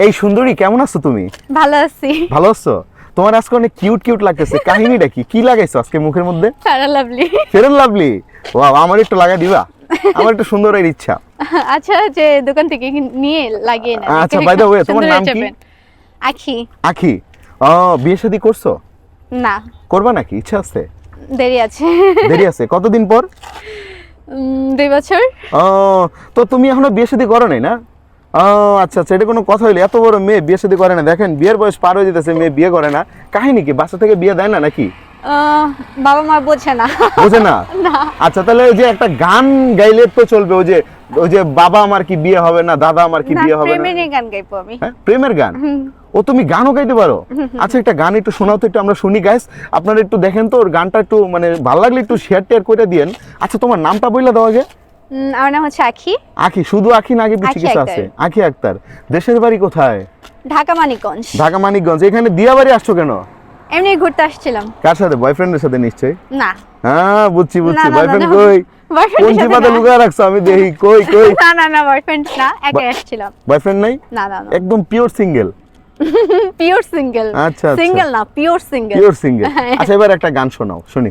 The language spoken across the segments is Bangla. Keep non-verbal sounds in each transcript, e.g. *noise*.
এই সুন্দরী কেমন আছো তুমি? ভালো আছি। ভালো আছো? তোমার আজকে অনেক কিউট কিউট লাগতেছে। *laughs* কাহিনীটা কি? কি লাগাইছো আজকে মুখের মধ্যে? সারা লাভলি ফেরেন লাভলি ওয়াও আমার একটু লাগাই দিবা? *laughs* আমার একটু সুন্দরের ইচ্ছা। আচ্ছা যে দোকান থেকে নিয়ে লাগিয়ে না আচ্ছা, by the way, তোমার সুন্দর নাম কি? আখি। আখি। ও বিয়ে শাদী করছ? না। করবা নাকি? ইচ্ছা আছে? দেরি আছে। দেরি আছে। কতদিন পর? দুই বছর। ও তো তুমি এখনও বিয়ে শাদী করো নাই না? ও আচ্ছা আচ্ছা এটা কোনো কথা হইল। এত বড় মেয়ে বিয়ে শাদী করে না। দেখেন বিয়ের বয়স পার হয়ে যেতেছে মেয়ে বিয়ে করে না। কাহিনী কি? বাসা থেকে বিয়ে দেয় না নাকি? বাবা মা বোঝে না। বোঝে *laughs* না? আচ্ছা তাহলে ওই যে একটা গান গাইলে তো চলবে ওই যে ওই যে বাবা আমার কি বিয়ে হবে না দাদা আমার কি বিয়ে হবে না? প্রেমের গান গাইবো আমি। হ্যাঁ প্রেমের গান? ও তুমি গানও গাইতে পারো? *laughs* আচ্ছা একটা গান একটু শোনাও তো একটু আমরা শুনি গাইস আপনারা একটু দেখেন তো ওর গানটা একটু মানে ভালো লাগলে একটু শেয়ার টেয়ার করে দিয়েন। আচ্ছা তোমার নামটা বইলা দাও আগে। আমার নাম হচ্ছে আখি। আখি শুধু আখি না আগে আখি কিছু আছে? আখি আক্তার দেশের বাড়ি কোথায়? ঢাকা মানিকগঞ্জ। ঢাকা মানিকগঞ্জ এখানে আসছো কেন? এমনি ঘুরতে আসছিলাম। কার সাথে? বয়ফ্রেন্ডের সাথে নিশ্চয়ই? না। হ্যাঁ বুঝছি বুঝছি। বয়ফ্রেন্ড কই? কোন লুকায় রাখছো? আমি দেখি কই কই? না না না বয়ফ্রেন্ড না একাই আসছিলাম। বয়ফ্রেন্ড নাই? না না একদম পিওর সিঙ্গেল পিওর সিঙ্গেল আচ্ছা, আচ্ছা। সিঙ্গেল না পিওর সিঙ্গেল পিওর সিঙ্গেল। আচ্ছা এবার একটা গান শোনাও শুনি।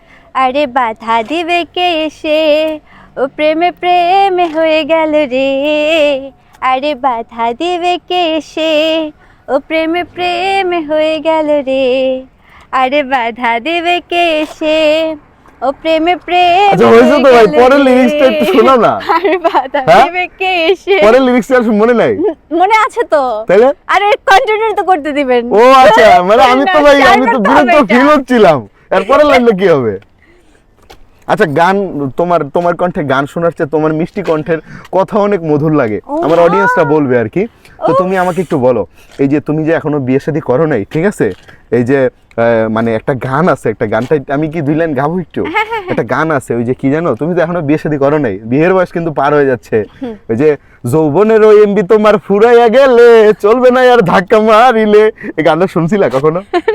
আরে বাধা দিবে কে এসে? ও প্রেমে প্রেমে হয়ে গেল রে। আরে বাধা দিবে কে এসে? ও প্রেমে প্রেমে হয়ে গেল রে। আরে বাধা দিবে কে এসে? ও প্রেমে প্রেমে আচ্ছা হয়েছে তো ভাই। লিরিক্সটা একটু না। আরে বাধা হ্যাঁ? কে এসে? পরের লিরিক্সটা আর মনে নাই? মনে আছে তো। আরে কন্টিনিউ তো করতে দিবেন। ও আচ্ছা মানে আমি তো ভাই আমি তো বিরক্ত ফিল হচ্ছিলাম। এরপরের লাইনটা কি হবে? আচ্ছা গান তোমার তোমার কণ্ঠে গান শোনার চেয়ে তোমার মিষ্টি কণ্ঠের কথা অনেক মধুর লাগে। আমার অডিয়েন্সটা বলবে আর কি। তো তুমি আমাকে একটু বলো এই যে তুমি যে এখনও বিয়ে শাদী করো নাই ঠিক আছে? এই যে মানে একটা গান আছে একটা গানটা আমি কি দুই লাইন গাবো একটু? একটা গান আছে ওই যে কি জানো? তুমি তো এখনও বিয়ে শাদী করো নাই বিয়ের বয়স কিন্তু পার হয়ে যাচ্ছে। ওই যে যৌবনের ওই এমবি তোমার ফুরাইয়া গেলে চলবে না আর ধাক্কা মারিলে। এই গানটা শুনছিলা কখনো? *laughs*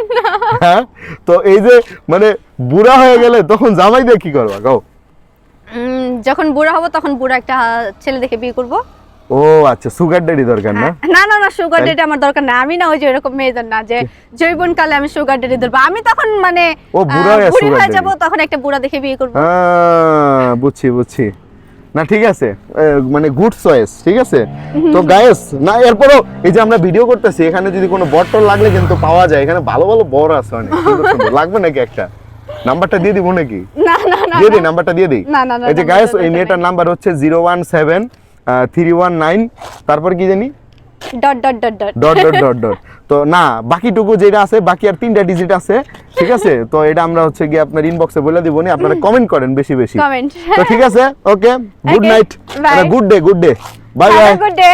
হ্যাঁ? তো এই যে মানে বুড়া হয়ে গেলে তখন জামাই দিয়ে কি করবা? গাও যখন বুড়া হব তখন বুড়া একটা ছেলে দেখে বিয়ে করব। ও আচ্ছা সুগার ড্যাডি দরকার না? না না না সুগার ডেডি আমার দরকার না। আমি না ওই যে এরকম মেয়েদের না যে জৈবন কালে আমি সুগার ডেডি ধরবো। আমি তখন মানে ও, বুড়া হয়ে হয়ে। যাব তখন একটা বুড়া দেখে বিয়ে করব। আহ, বুঝছি বুঝছি। না ঠিক আছে? মানে গুড চয়েস ঠিক আছে? তো গায়েস না এরপরও এই যে আমরা ভিডিও করতেছি এখানে যদি কোনো বটল লাগলে কিন্তু পাওয়া যায়। এখানে ভালো ভালো বড় আছে অনেক লাগবে নাকি একটা? নাম্বারটা দিয়ে দিব নাকি? না না না দিয়ে দিই নাম্বারটা দিয়ে দিই? না, না, না, এই যে গায়েস এই মেয়েটার নাম্বার হচ্ছে zero one seven three one nine তারপর কি জানি? Dot dot dot dot dot dot dot dot তো না বাকিটুকু যেটা আছে বাকি আর তিনটা ডিজিট আছে ঠিক আছে? তো এটা আমরা হচ্ছে গিয়ে আপনার ইনবক্সে বলে দিব নি আপনারা কমেন্ট করেন বেশি বেশি। কমেন্ট তো ঠিক আছে? Okay good night good day good day bye bye good day